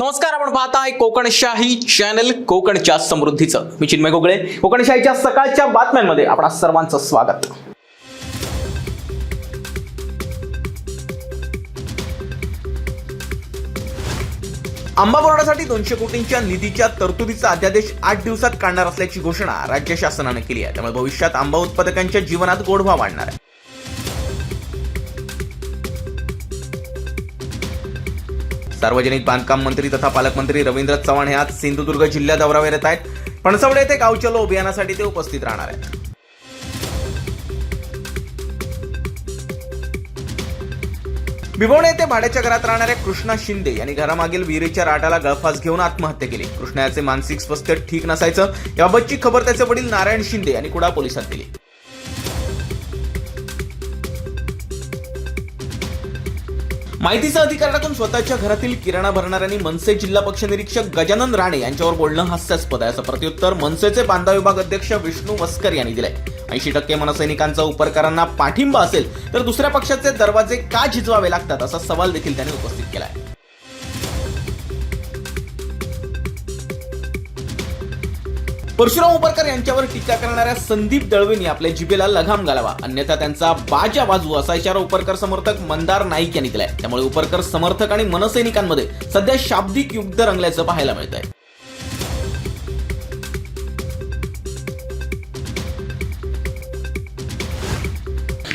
नमस्कार आपण पाहताय कोकणशाही चॅनल कोकणच्या समृद्धीचं. मी चिन्मय गोगळे. कोकणशाहीच्या सकाळच्या बातम्यांमध्ये आपणा सर्वांचं स्वागत. आंबा बोर्डासाठी दोनशे कोटींच्या निधीच्या तरतुदीचा अध्यादेश आठ दिवसात काढणार असल्याची घोषणा राज्य शासनानं केली आहे. त्यामुळे भविष्यात आंबा उत्पादकांच्या जीवनात गोडवा वाढणार आहे. सार्वजनिक बांधकाम मंत्री तथा पालकमंत्री रवींद्र चव्हाण हे आज सिंधुदुर्ग जिल्हा दौऱ्यावर येत आहेत. पणसवडे येथे गावचलो अभियानासाठी ते उपस्थित राहणार आहेत. भिवणे येथे भाड्याच्या घरात राहणाऱ्या कृष्णा शिंदे यांनी घरामागील विहिरीच्या राटाला गळफास घेऊन आत्महत्या केली. कृष्णा याचे मानसिक स्वास्थ्य ठीक नसायचं याबाबतची खबर त्याचे वडील नारायण शिंदे यांनी कुडा पोलिसात दिली. माहितीचा अधिकार टाकून स्वतःच्या घरातील किराणा भरणाऱ्यांनी मनसे जिल्हा पक्ष निरीक्षक गजानन राणे यांच्यावर बोलणं हास्यास्पद आहे. असं प्रत्युत्तर मनसेचे बांधा विभाग अध्यक्ष विष्णू वस्कर यांनी दिलंय. ऐंशी टक्के मनसैनिकांचा उपरकरांना पाठिंबा असेल तर दुसऱ्या पक्षाचे दरवाजे का झिजवावे लागतात असा सवाल देखील त्यांनी उपस्थित केला आहे परशुराम उपरकर यांच्यावर टीका करणाऱ्या संदीप दळवेंनी आपल्या जिभेला लगाम घालावा. अन्यथा त्यांचा बाजा बाजू असा इशारा उपरकर समर्थक मंदार नाईक यांनी दिलाय. त्यामुळे उपरकर समर्थक आणि मनसैनिकांमध्ये सध्या शाब्दिक युद्ध रंगल्याचं पाहायला मिळत आहे